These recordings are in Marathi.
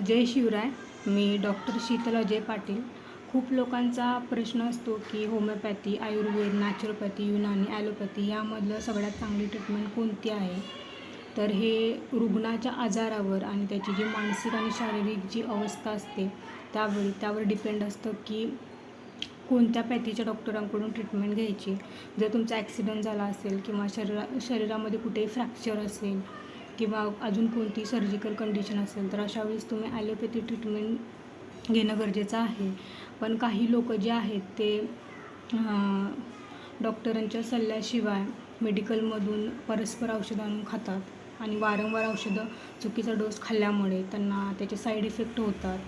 जय शिवराय. मी डॉक्टर शीतल अजय पाटील. खूप लोकांचा प्रश्न असतो की homeopathy Ayurveda naturopathy Unani allopathy यामधलं सगळ्यात चांगली ट्रीटमेंट कोणती आहे? तर हे रुग्णाच्या आजारावर आणि त्याची जी मानसिक आणि शारीरिक जी अवस्था असते त्यावेळी त्यावर डिपेंड असतं की कोणत्या पॅथीच्या डॉक्टरांकडून ट्रीटमेंट घ्यायची. जर तुमचा ॲक्सिडेंट झाला असेल किंवा शरीरा शरीरामध्ये कुठेही फ्रॅक्चर असेल किंवा अजून कोणती सर्जिकल कंडिशन असेल तर अशा वेळेस तुम्ही ॲलोपॅथी ट्रीटमेंट घेणं गरजेचं आहे. पण काही लोक जे आहेत ते डॉक्टरांच्या सल्ल्याशिवाय मेडिकलमधून परस्पर औषधं आणून खातात. आणि वारंवार औषधं चुकीचा डोस खाल्ल्यामुळे त्यांना त्याचे साईड इफेक्ट होतात.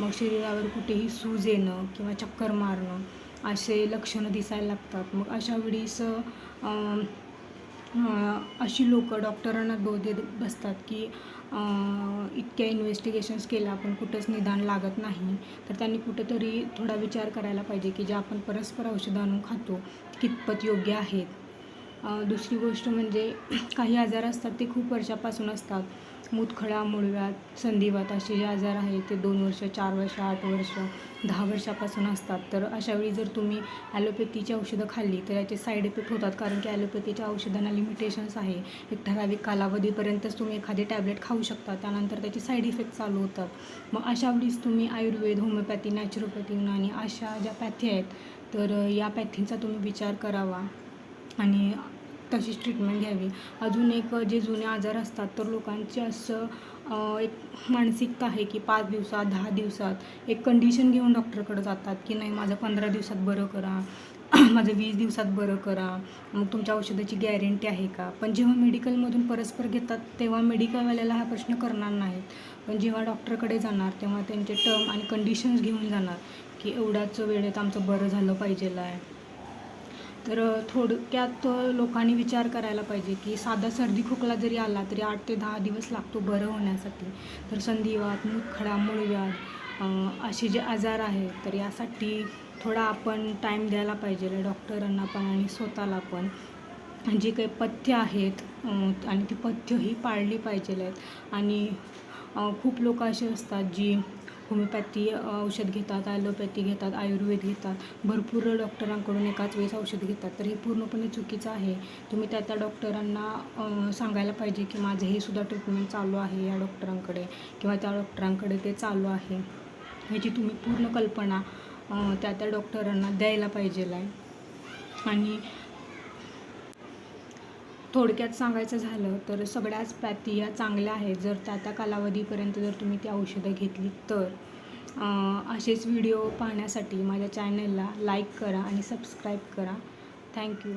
मग शरीरावर कुठेही सूज येणं किंवा चक्कर मारणं असे लक्षणं दिसायला लागतात. मग अशावेळीस अशी लोक डॉक्टरांना दोष देत बसतात की इतक्या इन्व्हेस्टिगेशन्स केल्या आपण कुठंच निदान लागत नाही. तर त्यांनी कुठंतरी थोडा विचार करायला पाहिजे की जे आपण परस्पर औषधं आणून खातो कितपत योग्य आहेत. दुसरी गोष्ट म्हणजे काही आजार असतात ते खूप वर्षापासून असतात. मुतखडा मुळव्यात संधिवात असे जे आजार आहेत ते दोन वर्ष चार वर्ष आठ वर्ष दहा वर्षापासून असतात. तर अशावेळी जर तुम्ही ॲलोपॅथीची औषधं खाल्ली तर याचे साईड इफेक्ट होतात. कारण की ॲलोपॅथीच्या औषधांना लिमिटेशन्स आहे. एक ठराविक कालावधीपर्यंतच तुम्ही एखादी टॅबलेट खाऊ शकता. त्यानंतर त्याचे साईड इफेक्ट चालू होतात. मग अशावेळीच तुम्ही आयुर्वेद होमिओपॅथी नॅचरोपॅथी आणि अशा ज्या पॅथी आहेत तर या पॅथींचा तुम्ही विचार करावा. आणि तशीच ट्रीटमेंट घ्यावी. अजून एक जे जुने आजार असतात तर लोकांचे असं एक मानसिकता आहे की पाच दिवसात दहा दिवसात एक कंडिशन घेऊन डॉक्टरकडे जातात की नाही माझं पंधरा दिवसात बरं करा माझं वीस दिवसात बरं करा मग तुमच्या औषधाची गॅरंटी आहे का? पण जेव्हा मेडिकलमधून परस्पर घेतात तेव्हा मेडिकलवाल्याला हा प्रश्न करणार नाहीत. पण जेव्हा डॉक्टरकडे जाणार तेव्हा त्यांचे टर्म आणि कंडिशन्स घेऊन जाणार की एवढ्याच वेळेत आमचं बरं झालं पाहिजेलं आहे तर थोडक्यात लोकांनी विचार करायला पाहिजे की साधा सर्दी खोकला जरी आला तरी आठ ते दहा दिवस लागतो बरं होण्यासाठी. तर संधिवात मुखडा मूळव्याध असे जे आजार आहेत तर यासाठी थोडा आपण टाईम द्यायला पाहिजे डॉक्टरांना पण आणि स्वतःला पण. जे काही पथ्य आहेत आणि ती पथ्य ही पाळली पाहिजे आहेत आणि खूप लोक असे असतात जी होमिओपॅथी औषध घेतात ॲलोपॅथी घेतात आयुर्वेद घेतात. भरपूर डॉक्टरांकडून एकाच वेळेस औषध घेतात. तर हे पूर्णपणे चुकीचं आहे. तुम्ही त्या त्या डॉक्टरांना सांगायला पाहिजे की माझं हे सुद्धा ट्रीटमेंट चालू आहे या डॉक्टरांकडे किंवा त्या डॉक्टरांकडे ते चालू आहे. ह्याची तुम्ही पूर्ण कल्पना त्या त्या डॉक्टरांना द्यायला पाहिजेल आहे आणि थोडक्यात सांगायचं झालं तर सगळ्याच पॅथी या चांगल्या आहेत. जर त्या त्या कालावधीपर्यंत जर तुम्ही ती औषधं घेतली तर असेच व्हिडिओ पाहण्यासाठी माझ्या चॅनलला लाईक करा आणि सबस्क्राईब करा. थँक्यू